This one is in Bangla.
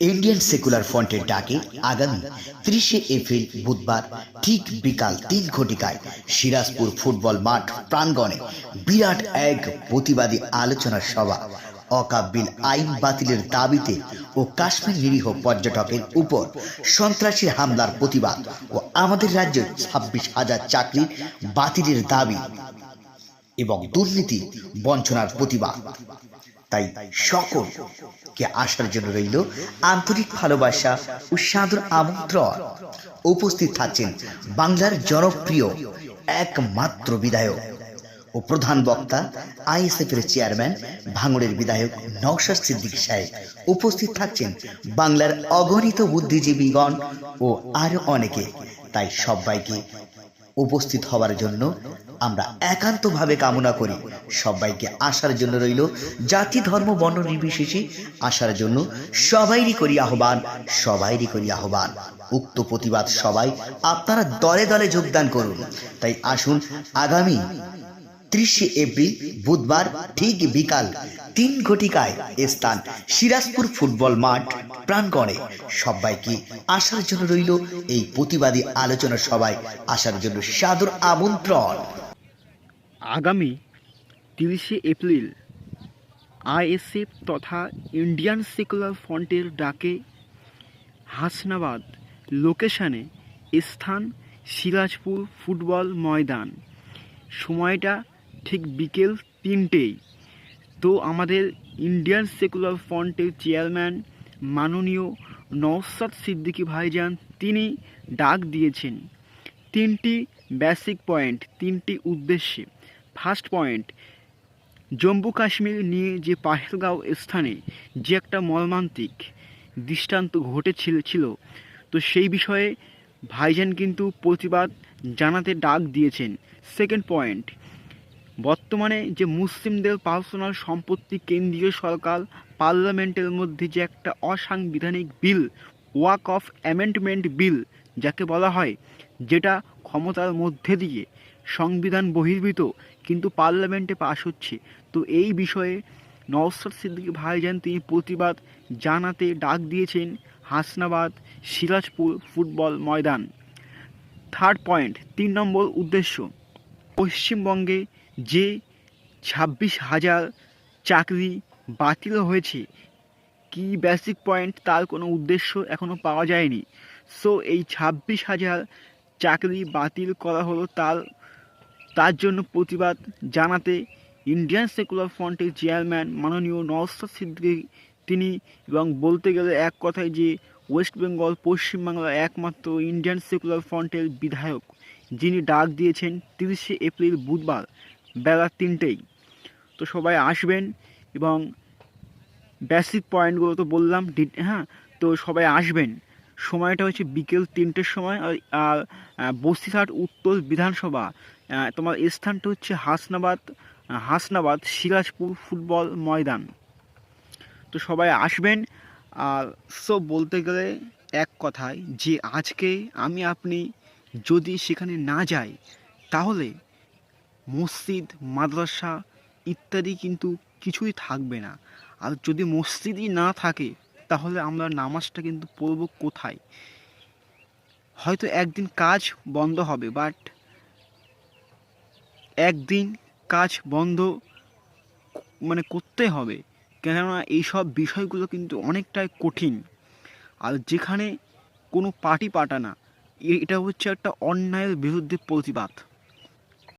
ইন্ডিয়ান সেকুলার ফ্রন্টের ডাকে আগামী ত্রিশে এপ্রিল বুধবার ঠিক বিকাল তিন ঘটিকায় সিরাজপুর ফুটবল মাঠ প্রাঙ্গণে বিরাট এক প্রতিবাদী আলোচনা সভা। অকাব্যিল আইন বাতিলের দাবিতে ও কাশ্মীর নিরীহ পর্যটকের উপর সন্ত্রাসী হামলার প্রতিবাদ ও আমাদের রাজ্যের ছাব্বিশ হাজার চাকরির বাতিলের দাবি এবং দুর্নীতি বঞ্চনার প্রতিবাদ। তাই সকলকে আসার জন্য রইল আন্তরিক ভালোবাসা ও সাদর আমন্ত্রণ। উপস্থিত থাকছেন বাংলার জনপ্রিয় একমাত্র বিধায়ক ও প্রধান বক্তা আইএসএফ এর চেয়ারম্যান, ভাঙড়ের বিধায়ক নওশাদ সিদ্দিক সাহেব। উপস্থিত থাকছেন বাংলার অগণিত বুদ্ধিজীবীগণ ও আরও অনেকে। তাই সবাইকে উপস্থিত হওয়ার জন্য আমরা একান্তভাবে কামনা করি। সবাইকে আসার জন্য রইল জাতি, ধর্ম, বর্ণ নির্বিশেষে আসার জন্য সবাইরই করি আহ্বান, সবাইরই করি আহ্বান। উক্ত প্রতিবাদ সবাই আপনারা দলে দলে যোগদান করুন। তাই আসুন আগামী ত্রিশে এপ্রিল, বুধবার ঠিক বিকাল তিন ঘটিকায় স্থান সিরাজপুর ফুটবল মাঠ প্রাঙ্গণে। সবাইকে আসার জন্য রইল এই প্রতিবাদী আলোচনা সভায় আসার জন্য সাদর আমন্ত্রণ? আগামী তিরিশে এপ্রিল আইএসএফ তথা ইন্ডিয়ান সেকুলার ফ্রন্টের ডাকে হাসনাবাদ লোকেশনে স্থান সিরাজপুর ফুটবল ময়দান। সময়টা ঠিক বিকেল তিনটেই। তো আমাদের ইন্ডিয়ান সেকুলার ফ্রন্টের চেয়ারম্যান মাননীয় নওসাদ সিদ্দিকী ভাইজান, তিনি ডাক দিয়েছেন। তিনটি বেসিক পয়েন্ট তিনটি উদ্দেশ্যে। ফার্স্ট পয়েন্ট জম্মু কাশ্মীর নিয়ে যে পাহেলগাঁও স্থানে যে একটা মর্মান্তিক দৃষ্টান্ত ঘটেছিল, ছিল, তো সেই বিষয়ে ভাইজান কিন্তু প্রতিবাদ জানাতে ডাক দিয়েছেন। সেকেন্ড পয়েন্ট বর্তমানে যে মুসলিমদের পার্সোনাল সম্পত্তি কেন্দ্রীয় সরকার পার্লামেন্টের মধ্যে যে একটা অসাংবিধানিক bill, Waqf amendment bill, যাকে বলা হয়, যেটা ক্ষমতার মধ্যে দিয়ে সংবিধান বহির্ভূত, কিন্তু পার্লামেন্টে পাশ হচ্ছে। তো এই বিষয়ে নওসাদ সিদ্দিকী ভাইজান তিনি প্রতিবাদ জানাতে ডাক দিয়েছেন হাসনাবাদ সিরাজপুর ফুটবল ময়দান। থার্ড পয়েন্ট তিন নম্বর উদ্দেশ্য, পশ্চিমবঙ্গে যে ছাব্বিশ হাজার চাকরি বাতিল হয়েছে, কি বেসিক পয়েন্ট তার কোনো উদ্দেশ্য এখনও পাওয়া যায়নি। সো এই ছাব্বিশ হাজার চাকরি বাতিল করা হলো তার তার জন্য প্রতিবাদ জানাতে ইন্ডিয়ান সেকুলার ফ্রন্টের চেয়ারম্যান মাননীয় নওসাদ সিদ্দিকী তিনি, এবং বলতে গেলে এক কথায় যে ওয়েস্ট বেঙ্গল পশ্চিমবাংলার একমাত্র ইন্ডিয়ান সেকুলার ফ্রন্টের বিধায়ক, যিনি ডাক দিয়েছেন তিরিশে এপ্রিল বুধবার। বেলা তিনটেই। তো সবাই আসবেন এবং বেসিক পয়েন্টগুলো তো বললাম হ্যাঁ? তো সবাই আসবেন। সময়টা হচ্ছে বিকেল তিনটের সময়, আর বস্তিরহাট উত্তর বিধানসভা। তোমার স্থানটা হচ্ছে হাসনাবাদ হাসনাবাদ সিরাজপুর ফুটবল ময়দান। তো সবাই আসবেন। আর সব বলতে গেলে এক কথায় যে আজকে আমি, আপনি যদি সেখানে না যাই, তাহলে মসজিদ, মাদ্রাসা ইত্যাদি কিন্তু কিছুই থাকবে না। আর যদি মসজিদই না থাকে, তাহলে আমরা নামাজটা কিন্তু পড়ব কোথায়? হয়তো একদিন কাজ বন্ধ হবে বাট একদিন কাজ বন্ধ মানে করতে হবে। কেননা এইসব বিষয়গুলো কিন্তু অনেকটাই কঠিন। আর যেখানে কোনো পার্টি পাটা না এটা হচ্ছে একটা অন্যায়ের বিরুদ্ধে প্রতিবাদ।